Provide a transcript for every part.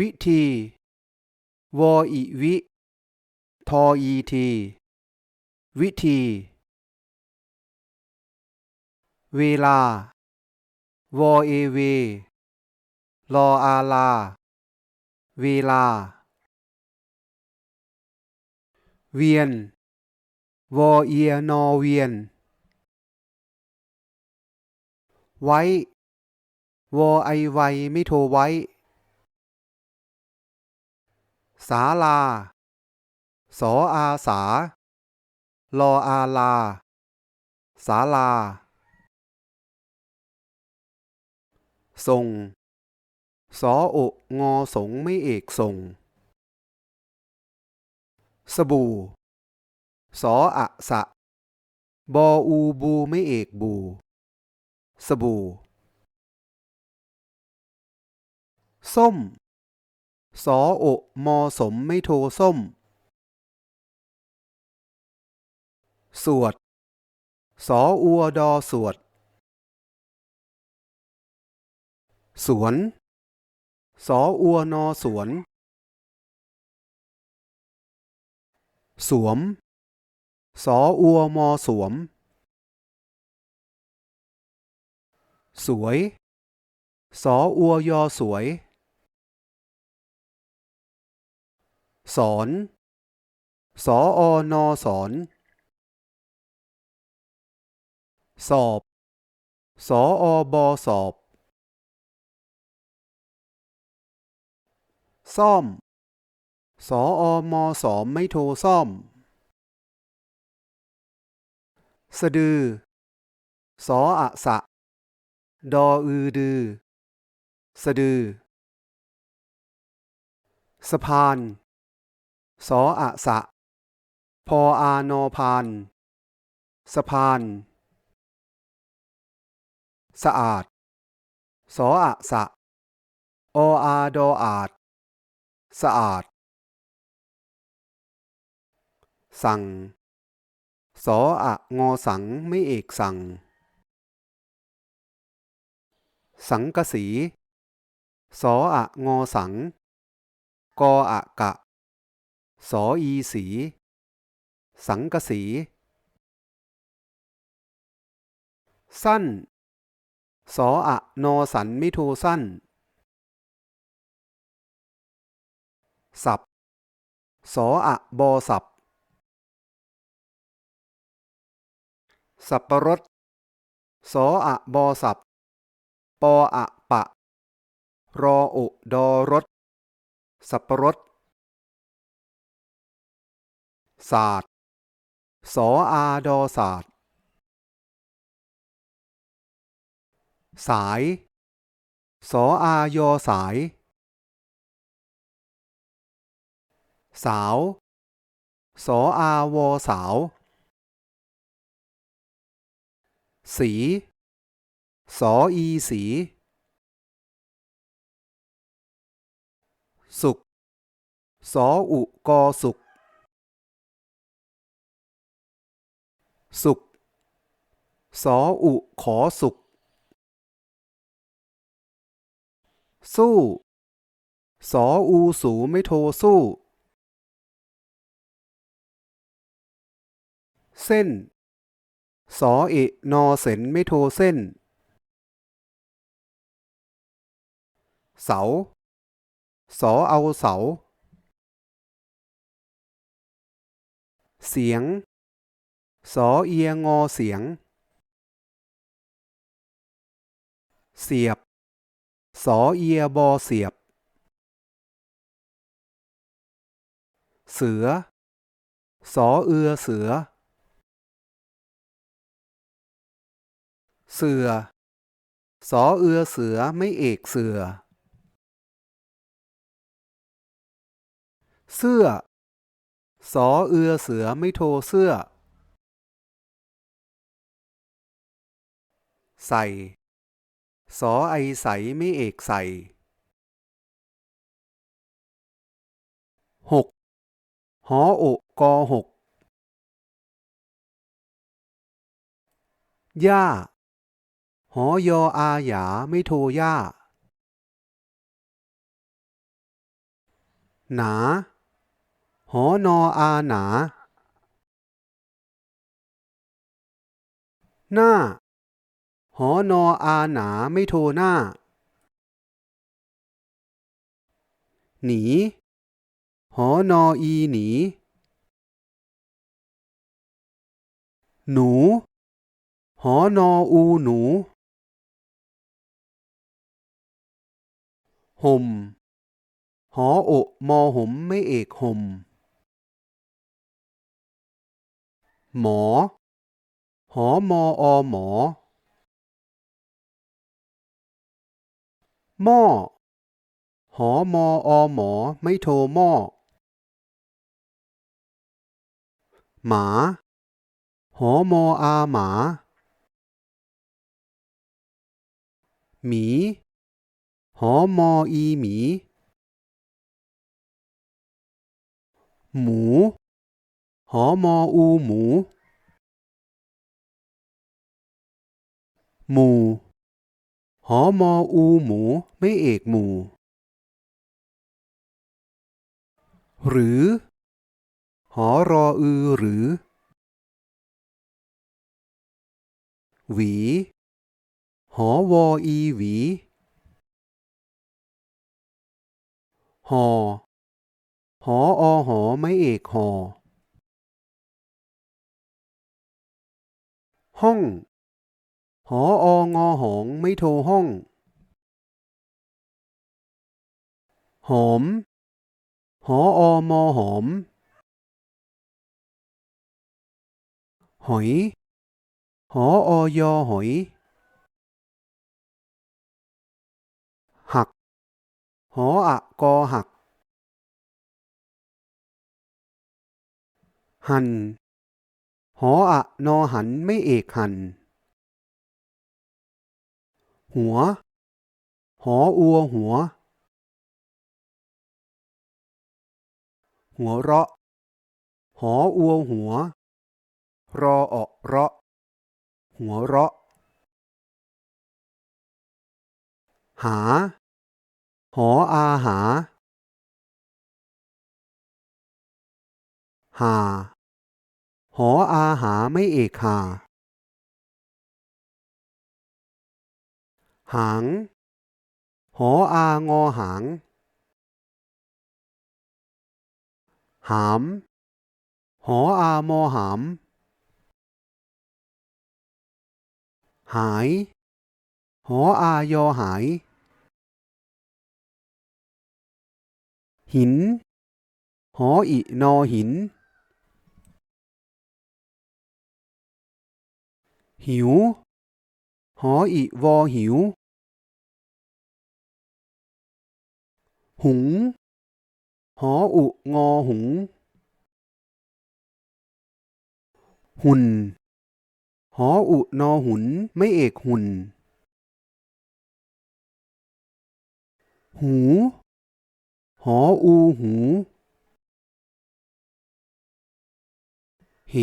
วิธี วออีวิ ทออีที วิธี เวลาวอเอเวรออาลา เวลา เวียนวอเอียนอเวียน ไว้วอไอไวไม่โทรไว้ ศาลา สออาสา ลออาลา ศาลา ส่ง สออกงอสงไม่เอกส่ง สบู่ สออะสะ บออูบูไม่เอกบู สบู่ ส้ม สอโอมอสมไม่โทส้ม สวด สออัวดอสวด สวน สออัวนอสวน สวม สออัวมอสวม สวย สออัวยอสวย สอน สออนอสอน สอบสออบอสอบ ซ่อม สออมอสอมไม่โทรซ่อม สะดือ สออะสะ ดออือดือ สะดือ สะพาน สออะสะ พออานอพานสะพาน สะอาด สออะสะ ออาดออาด สะอาด สั่ง สออะงอสังไม่เอกสั่ง สังกะสี สออะงอสัง กออะกะ สออีสี สังกะสี สั้น สออะนอสันม่โทสั้น สับ สออะบอสับ สับปะรดสออะบอสับ ปออะปะ รออุดอรถสับปะรด ศาสตร์ สออาดอศาสตร์ สาย สออายอสาย สาว สออาวอสาว สี สออีสี สุกสออุกอสุก สุกสออุขอสุกสู้ สออูสูไม่โทสู้ เส้น สอเอะนอเซนไม่โทเส้น เสา สอเอาเสา เสียง สอเอียงอเสียง เสียบ สอเอียบอเสียบ เสือ สอเอือเสือ เสือ สอเอือเสือไม่เอกเสือ เสื้อ สอเอือเสือไม่โทเสื้อ ใส่ สอไอใสไม่เอกใส่ หก หอโอกอหกย่า หอยออาหยาไม่โทย่า หนา หอนออาหนา หน้า หอนออาหนาไม่โทหน้า หนี หอนออีหนี หนู หอนออูหนู ห่ม หอโอมอหมไม่เอกห่ม หมอ หอมออหมอ หม้อ หอมออหมอ ไม่โทรหม้อ หมา หอมออาหมา หมี หอมออีหมี หมู หอมออูหมูหมู่ หอมออูหมูไม่เอกหมู่ หรือ หอรออือหรือ หวี หอวออีหวีหอหออหอไม่เอกหอห้อง หอองอหองไม่โทรห้อง หอม หออมอหอม หอย หออยอหอย หัก หออะกอหัก หัน หออะนอหันไม่เอกหัน หัว หออัวหัว หัวเราะ หออัวหัว รออเราะ หัวเราะ หา หออาหา หา หออาหาไม่เอกหา หาง หออางอหาง หาม หออามอหาม หาย หออายอหาย หิน หออินอหิน หิว หออิวอหิว หุง หออุงอหุง หุ่น หออุนอหุนไม่เอกหุ่น หู หออูหู เห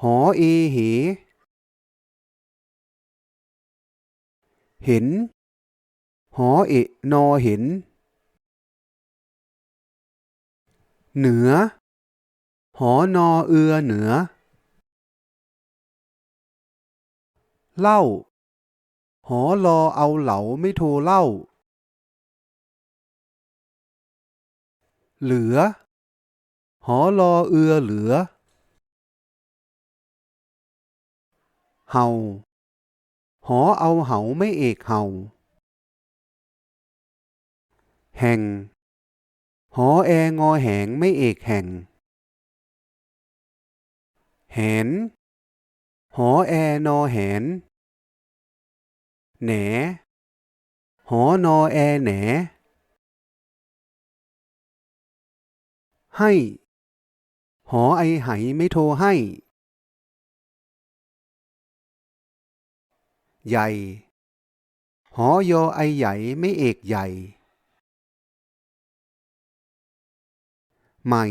หอเอเห เห็น หอเอะนอเห็น เหนือ หอนอเอือเหนือ เล่า หอลอเอาเหลาไม่โทรเล่า เหลือ หอลอเอือเหลือ เห่า หอเอาเหาไม่เอกเห่า แห่ง หอแองอแหงไม่เอกแห่ง แหน หอแอนอแหน แหน หอนอแอแหน ให้ หอไอไหไม่โทรให้ ใหญ่ หอยอไอใหญ่ไม่เอกใหญ่ ใหม่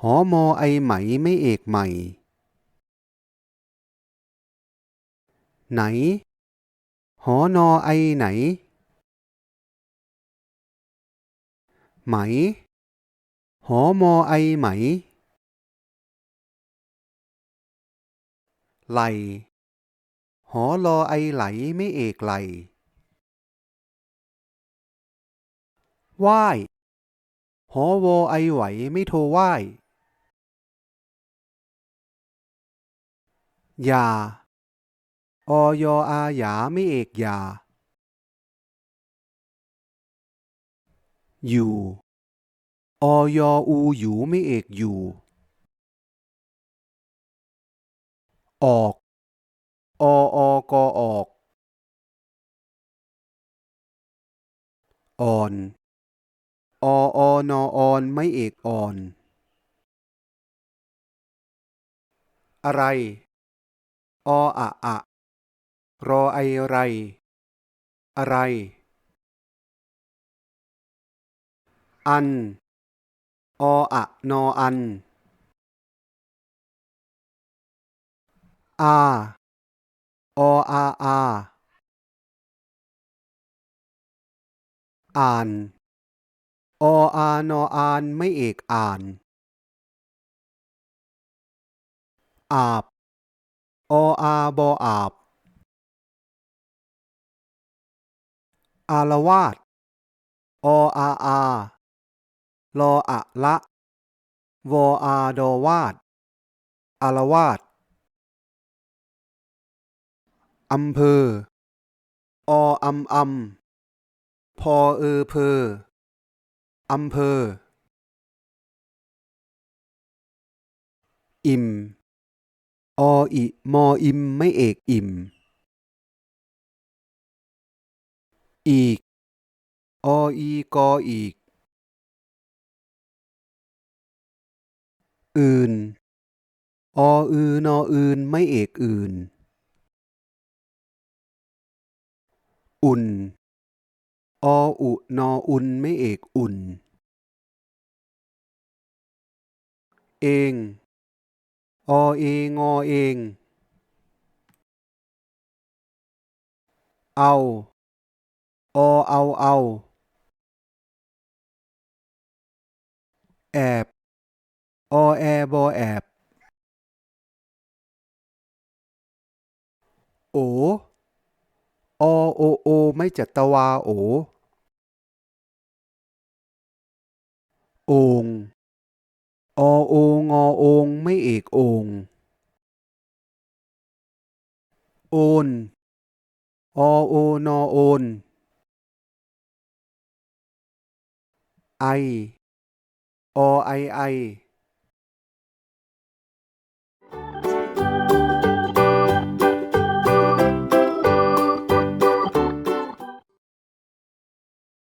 หอมอไอไหมไม่เอกใหม่ ไหน หอนอไอไหน ไหม หอมอไอไหม ไหล หอลอไอไหลไม่เอกไหลว่าย หอวอไอไหวไม่โทว่ายยาออยอาหยาไม่เอกยา อยู่ออยอูอยู่ไม่เอกอยู่ ออก อออกออก อ่อน อออนออนไม่เอกอ่อน อะไร ออะอะ รอไอไร อะไร อัน ออะนออัน อา ออาอา อ่าน ออานออานไม่เอกอ่าน อาบ ออาบออาบ อารวาสออาอา ลออะละ วออาดอวาดอารวาสอำเภอ ออำอำพอเออเพอ อำเภอ อิ่ม ออิมออิมไม่เอกอิ่ม อีก ออีกออีก อื่น ออือนออื่นไม่เอกอื่น อุ่น ออุนออุนไม่เอกอุ่น เอง อเองอเอง เอา อเอาเอา แอบ อแอบอแอบ โอ อโอโอ ไม่จัตวาโอโองอโองอโองไม่เอกโองโอนอโอนอโอนไอ อไอไอ